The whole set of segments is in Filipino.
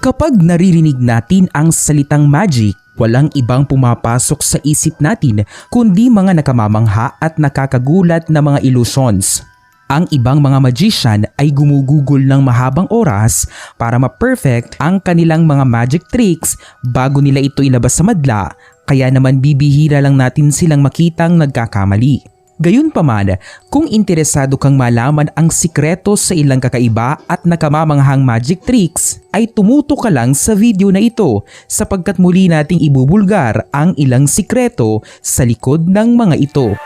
Kapag naririnig natin ang salitang magic, walang ibang pumapasok sa isip natin kundi mga nakamamangha at nakakagulat na mga illusions. Ang ibang mga magician ay gumugugol ng mahabang oras para ma-perfect ang kanilang mga magic tricks bago nila ito ilabas sa madla kaya naman bibihira lang natin silang makitang nagkakamali. Gayunpaman, kung interesado kang malaman ang sikreto sa ilang kakaiba at nakamamanghang magic tricks, ay tumuto ka lang sa video na ito sapagkat muli nating ibubulgar ang ilang sikreto sa likod ng mga ito.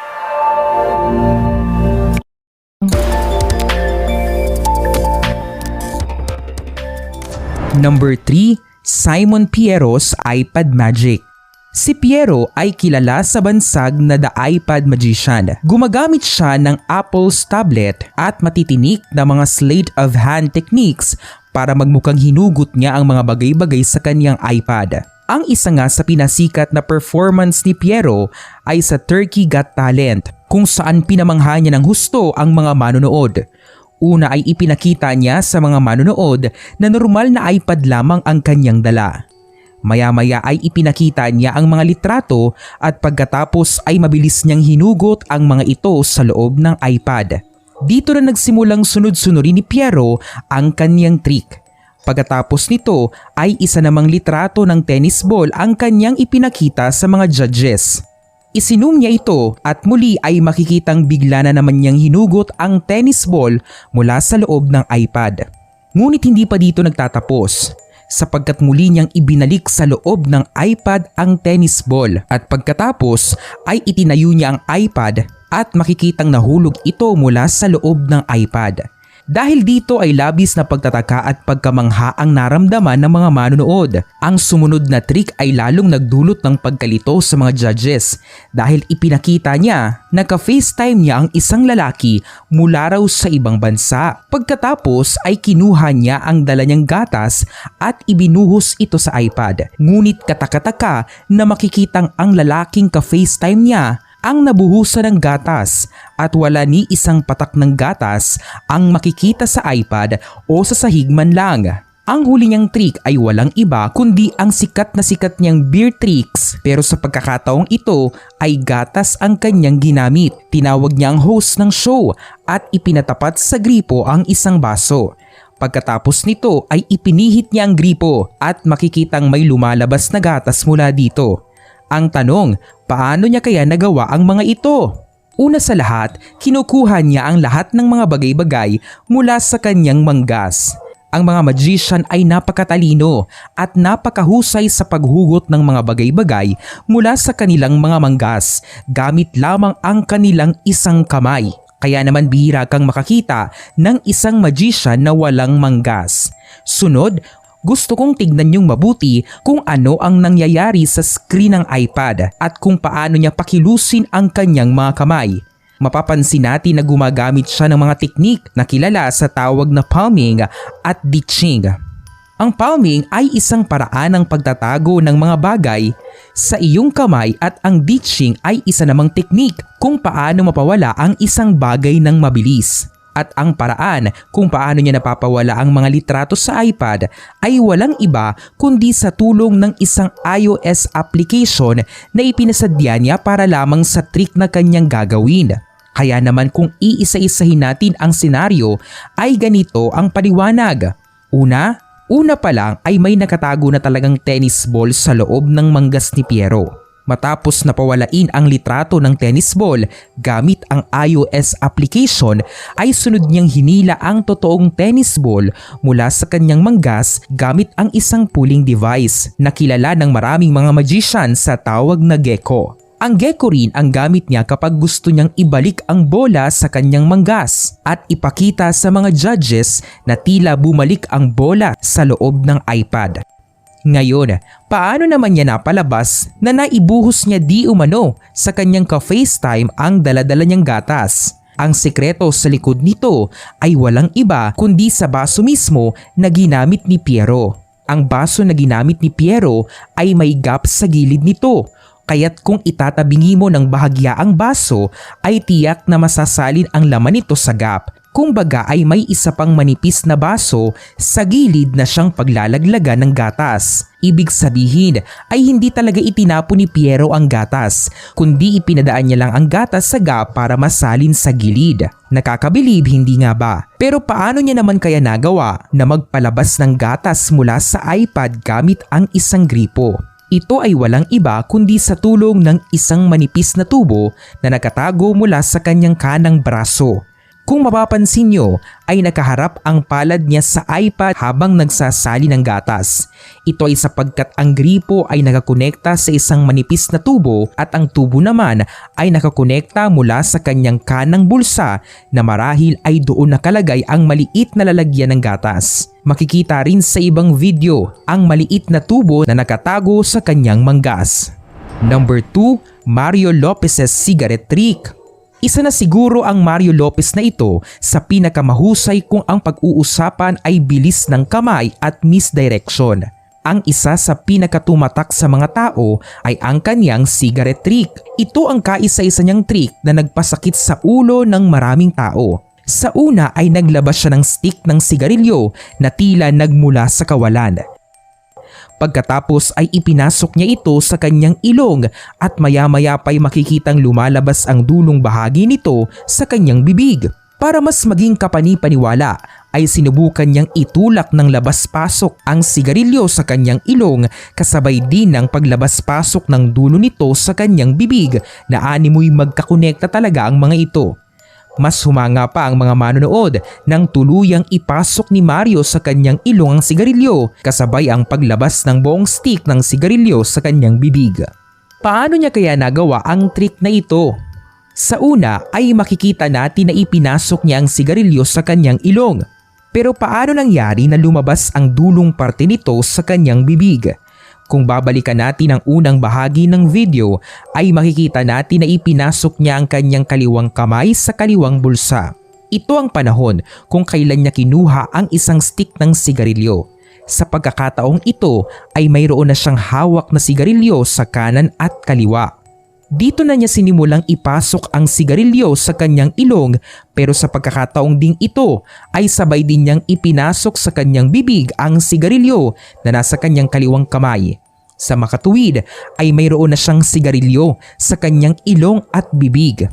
Number 3, Simon Piero's iPad Magic. Si Piero ay kilala sa bansag na The iPad Magician. Gumagamit siya ng Apple's tablet at matitinik na mga sleight of hand techniques para magmukhang hinugot niya ang mga bagay-bagay sa kanyang iPad. Ang isa nga sa pinasikat na performance ni Piero ay sa Turkey Got Talent kung saan pinamangha niya ng husto ang mga manonood. Una ay ipinakita niya sa mga manonood na normal na iPad lamang ang kanyang dala. Maya-maya ay ipinakita niya ang mga litrato at pagkatapos ay mabilis niyang hinugot ang mga ito sa loob ng iPad. Dito na nagsimulang sunod-sunurin ni Piero ang kanyang trick. Pagkatapos nito ay isa namang litrato ng tennis ball ang kanyang ipinakita sa mga judges. Isinum niya ito at muli ay makikitang bigla na naman niyang hinugot ang tennis ball mula sa loob ng iPad. Ngunit hindi pa dito nagtatapos sapagkat muli niyang ibinalik sa loob ng iPad ang tennis ball at pagkatapos ay itinayo niya ang iPad at makikitang nahulog ito mula sa loob ng iPad. Dahil dito ay labis na pagtataka at pagkamangha ang naramdaman ng mga manonood. Ang sumunod na trick ay lalong nagdulot ng pagkalito sa mga judges dahil ipinakita niya na ka-FaceTime niya ang isang lalaki mula raw sa ibang bansa. Pagkatapos ay kinuha niya ang dala niyang gatas at ibinuhos ito sa iPad. Ngunit katakataka na makikitang ang lalaking ka-FaceTime niya ang nabuhusan ng gatas at wala ni isang patak ng gatas ang makikita sa iPad o sa sahig man lang. Ang huli niyang trick ay walang iba kundi ang sikat na sikat niyang beer tricks pero sa pagkakataong ito ay gatas ang kanyang ginamit. Tinawag niya ang host ng show at ipinatapat sa gripo ang isang baso. Pagkatapos nito ay ipinihit niya ang gripo at makikitang may lumalabas na gatas mula dito. Ang tanong, paano niya kaya nagawa ang mga ito? Una sa lahat, kinukuha niya ang lahat ng mga bagay-bagay mula sa kanyang manggas. Ang mga magician ay napakatalino at napakahusay sa paghugot ng mga bagay-bagay mula sa kanilang mga manggas gamit lamang ang kanilang isang kamay. Kaya naman bihira kang makakita ng isang magician na walang manggas. Sunod, gusto kong tignan yung mabuti kung ano ang nangyayari sa screen ng iPad at kung paano niya pakilusin ang kanyang mga kamay. Mapapansin natin na gumagamit siya ng mga teknik na kilala sa tawag na palming at ditching. Ang palming ay isang paraan ng pagtatago ng mga bagay sa iyong kamay at ang ditching ay isa namang teknik kung paano mapawala ang isang bagay ng mabilis at ang paraan kung paano niya napapawala ang mga litrato sa iPad ay walang iba kundi sa tulong ng isang iOS application na ipinasadya niya para lamang sa trick na kanyang gagawin. Kaya naman kung iisa-isahin natin ang senaryo ay ganito ang paliwanag. Una, una pa lang ay may nakatago na talagang tennis ball sa loob ng manggas ni Piero. Matapos napawalain ang litrato ng tennis ball gamit ang iOS application ay sunod niyang hinila ang totoong tennis ball mula sa kanyang manggas gamit ang isang pulling device na kilala ng maraming mga magician sa tawag na gecko. Ang gecko rin ang gamit niya kapag gusto niyang ibalik ang bola sa kanyang manggas at ipakita sa mga judges na tila bumalik ang bola sa loob ng iPad. Ngayon, paano naman niya napalabas na naibuhos niya di umano sa kanyang ka-FaceTime ang daladala niyang gatas? Ang sekreto sa likod nito ay walang iba kundi sa baso mismo na ginamit ni Piero. Ang baso na ginamit ni Piero ay may gap sa gilid nito kaya't kung itatabingi mo ng bahagya ang baso ay tiyak na masasalin ang laman nito sa gap Kumbaga ay may isa pang manipis na baso sa gilid na siyang paglalaglagan ng gatas. Ibig sabihin ay hindi talaga itinapo ni Piero ang gatas, kundi ipinadaan niya lang ang gatas sa gap para masalin sa gilid. Nakakabilib hindi nga ba? Pero paano niya naman kaya nagawa na magpalabas ng gatas mula sa iPad gamit ang isang gripo? Ito ay walang iba kundi sa tulong ng isang manipis na tubo na nakatago mula sa kanyang kanang braso. Kung mapapansin nyo ay nakaharap ang palad niya sa iPad habang nagsasali ng gatas. Ito ay sapagkat ang gripo ay nakakonekta sa isang manipis na tubo at ang tubo naman ay nakakonekta mula sa kanyang kanang bulsa na marahil ay doon nakalagay ang maliit na lalagyan ng gatas. Makikita rin sa ibang video ang maliit na tubo na nakatago sa kanyang manggas. Number 2, Mario Lopez's cigarette trick. Isa na siguro ang Mario Lopez na ito sa pinakamahusay kung ang pag-uusapan ay bilis ng kamay at misdirection. Ang isa sa pinakatumatak sa mga tao ay ang kanyang cigarette trick. Ito ang kaisa-isa niyang trick na nagpasakit sa ulo ng maraming tao. Sa una ay naglabas siya ng stick ng sigarilyo na tila nagmula sa kawalan. Pagkatapos ay ipinasok niya ito sa kanyang ilong at maya-maya pa'y makikitang lumalabas ang dulong bahagi nito sa kanyang bibig. Para mas maging kapani-paniwala ay sinubukan niyang itulak ng labas-pasok ang sigarilyo sa kanyang ilong kasabay din ng paglabas-pasok ng dulo nito sa kanyang bibig na animoy magkakonekta talaga ang mga ito. Mas humanga pa ang mga manonood nang tuluyang ipasok ni Mario sa kanyang ilong ang sigarilyo kasabay ang paglabas ng buong stick ng sigarilyo sa kanyang bibig. Paano niya kaya nagawa ang trick na ito? Sa una ay makikita natin na ipinasok niya ang sigarilyo sa kanyang ilong. Pero paano nangyari na lumabas ang dulong parte nito sa kanyang bibig? Kung babalikan natin ang unang bahagi ng video ay makikita natin na ipinasok niya ang kanyang kaliwang kamay sa kaliwang bulsa. Ito ang panahon kung kailan niya kinuha ang isang stick ng sigarilyo. Sa pagkakataong ito ay mayroon na siyang hawak na sigarilyo sa kanan at kaliwa. Dito na niya sinimulang ipasok ang sigarilyo sa kanyang ilong pero sa pagkakataong ding ito ay sabay din niyang ipinasok sa kanyang bibig ang sigarilyo na nasa kanyang kaliwang kamay. Sa makatuwid ay mayroon na siyang sigarilyo sa kanyang ilong at bibig.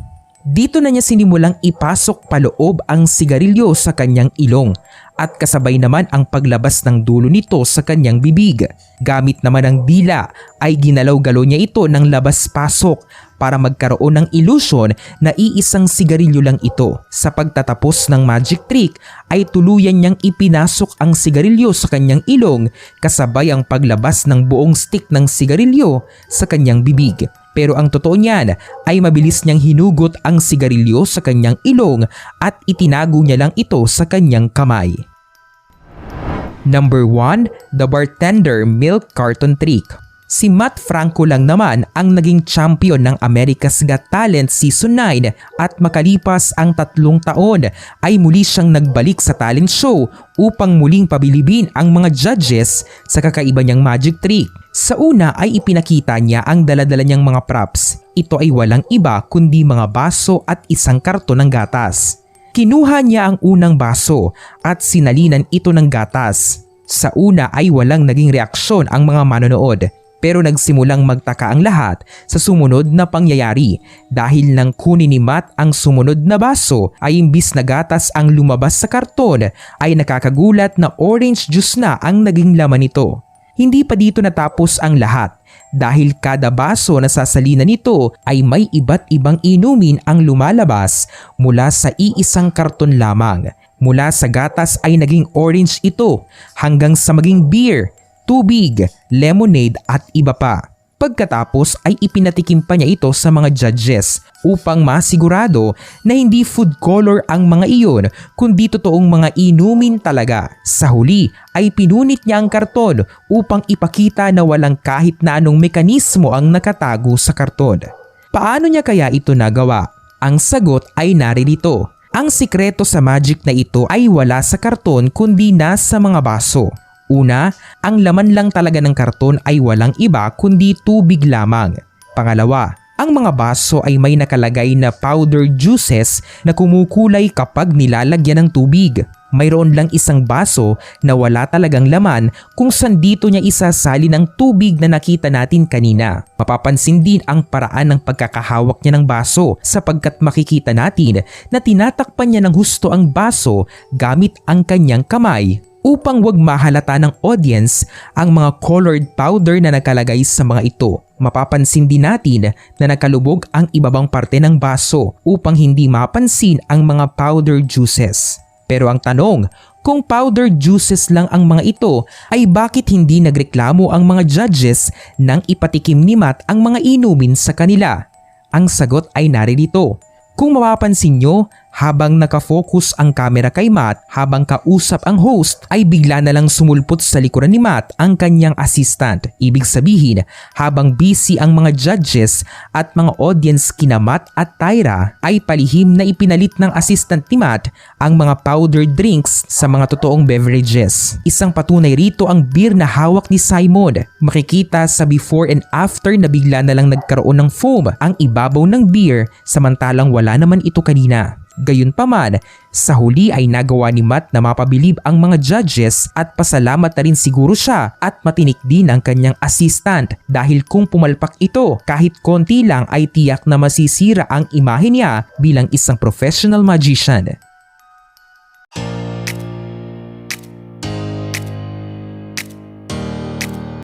Dito na niya sinimulang ipasok paloob ang sigarilyo sa kanyang ilong at kasabay naman ang paglabas ng dulo nito sa kanyang bibig. Gamit naman ang dila ay ginalaw-galaw niya ito ng labas-pasok para magkaroon ng illusion na iisang sigarilyo lang ito. Sa pagtatapos ng magic trick ay tuluyan niyang ipinasok ang sigarilyo sa kanyang ilong kasabay ang paglabas ng buong stick ng sigarilyo sa kanyang bibig. Pero ang totoo niyan ay mabilis niyang hinugot ang sigarilyo sa kanyang ilong at itinago niya lang ito sa kanyang kamay. Number 1, The Bartender Milk Carton Trick. Si Matt Franco lang naman ang naging champion ng America's Got Talent Season 9 at makalipas ang tatlong taon ay muli siyang nagbalik sa talent show upang muling pabilibin ang mga judges sa kakaiba niyang magic trick. Sa una ay ipinakita niya ang daladala niyang mga props. Ito ay walang iba kundi mga baso at isang karton ng gatas. Kinuha niya ang unang baso at sinalinan ito ng gatas. Sa una ay walang naging reaksyon ang mga manonood pero nagsimulang magtaka ang lahat sa sumunod na pangyayari dahil nang kunin ni Matt ang sumunod na baso ay imbis na gatas ang lumabas sa karton ay nakakagulat na orange juice na ang naging laman nito. Hindi pa dito natapos ang lahat dahil kada baso na sasalina nito ay may iba't ibang inumin ang lumalabas mula sa iisang karton lamang. Mula sa gatas ay naging orange ito hanggang sa maging beer tubig, lemonade at iba pa. Pagkatapos ay ipinatikim pa niya ito sa mga judges upang masigurado na hindi food color ang mga iyon kundi totoong mga inumin talaga. Sa huli ay pinunit niya ang karton upang ipakita na walang kahit na anong mekanismo ang nakatago sa karton. Paano niya kaya ito nagawa? Ang sagot ay naririto. Ang sikreto sa magic na ito ay wala sa karton kundi nasa mga baso. Una, ang laman lang talaga ng karton ay walang iba kundi tubig lamang. Pangalawa, Ang mga baso ay may nakalagay na powder juices na kumukulay kapag nilalagyan ng tubig. Mayroon lang isang baso na wala talagang laman kung saan dito niya isasali ng tubig na nakita natin kanina. Mapapansin din ang paraan ng pagkakahawak niya ng baso sapagkat makikita natin na tinatakpan niya ng husto ang baso gamit ang kanyang kamay upang wag mahalata ng audience ang mga colored powder na nakalagay sa mga ito. Mapapansin din natin na nakalubog ang ibabang parte ng baso upang hindi mapansin ang mga powder juices. Pero ang tanong, kung powder juices lang ang mga ito ay bakit hindi nagreklamo ang mga judges nang ipatikim ni Matt ang mga inumin sa kanila? Ang sagot ay naririto. Kung mapapansin nyo, habang nakafocus ang camera kay Matt habang kausap ang host ay bigla na lang sumulpot sa likuran ni Matt ang kanyang assistant. Ibig sabihin, habang busy ang mga judges at mga audience kina Matt at Tyra ay palihim na ipinalit ng assistant ni Matt ang mga powdered drinks sa mga totoong beverages. Isang patunay rito ang beer na hawak ni Simon. Makikita sa before and after na bigla na lang nagkaroon ng foam ang ibabaw ng beer samantalang wala naman ito kanina. Gayunpaman, sa huli ay nagawa ni Matt na mapabilib ang mga judges at pasalamat na rin siguro siya at matinik din ang kanyang assistant dahil kung pumalpak ito kahit konti lang ay tiyak na masisira ang imahe niya bilang isang professional magician.